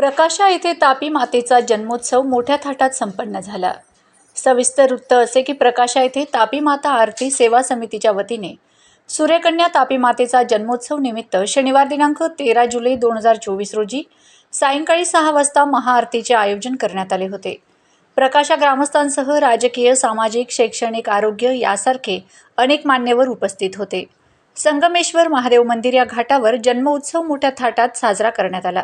प्रकाशा येथे तापी मातेचा जन्मोत्सव मोठ्या थाटात संपन्न झाला. सविस्तर वृत्त असे की प्रकाशा येथे तापी माता आरती सेवा समितीच्या वतीने सूर्यकन्या तापी मातेचा जन्मोत्सव निमित्त शनिवार दिनांक तेरा जुलै दोन हजार चोवीस रोजी सायंकाळी सहा वाजता महाआरतीचे आयोजन करण्यात आले होते. प्रकाशा ग्रामस्थांसह राजकीय सामाजिक शैक्षणिक आरोग्य यासारखे अनेक मान्यवर उपस्थित होते. संगमेश्वर महादेव मंदिर या घाटावर जन्मोत्सव मोठ्या थाटात साजरा करण्यात आला.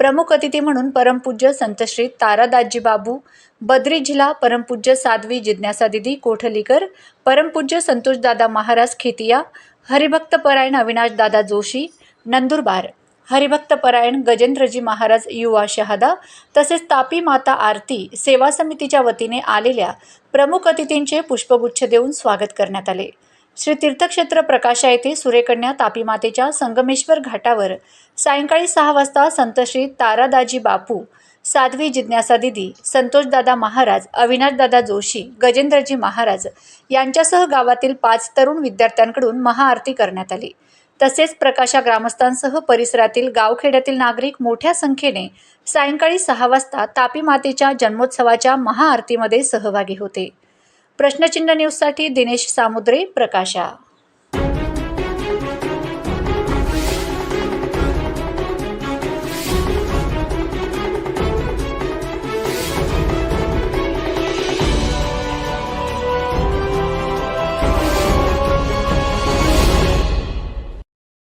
प्रमुख अतिथी म्हणून परमपूज्य संतश्री तारादासजी बाबू बद्री जिल्हा परमपूज्य साध्वी जिज्ञासा दिदी कोठलीकर परमपूज्य संतोषदादा महाराज खेतिया हरिभक्त परायण अविनाशदादा जोशी नंदुरबार. हरिभक्त परायण गजेंद्रजी महाराज युवा शहादा तसेच तापी माता आरती सेवा समितीच्या वतीने आलेल्या प्रमुख अतिथींचे पुष्पगुच्छ देऊन स्वागत करण्यात आले. श्री तीर्थक्षेत्र प्रकाशा येथे सूर्यकन्या तापी मातेच्या संगमेश्वर घाटावर सायंकाळी सहा वाजता संतश्री तारादाजी बापू साध्वी जिज्ञासा दिदी संतोषदादा महाराज अविनाशदादा जोशी गजेंद्रजी महाराज यांच्यासह गावातील पाच तरुण विद्यार्थ्यांकडून महाआरती करण्यात आली. तसेच प्रकाशा ग्रामस्थांसह परिसरातील गावखेड्यातील नागरिक मोठ्या संख्येने सायंकाळी सहा वाजता तापी मातेच्या जन्मोत्सवाच्या महाआरतीमध्ये सहभागी होते. प्रश्नचिन्ह न्यूजसाठी दिनेश सामुद्रे प्रकाशा.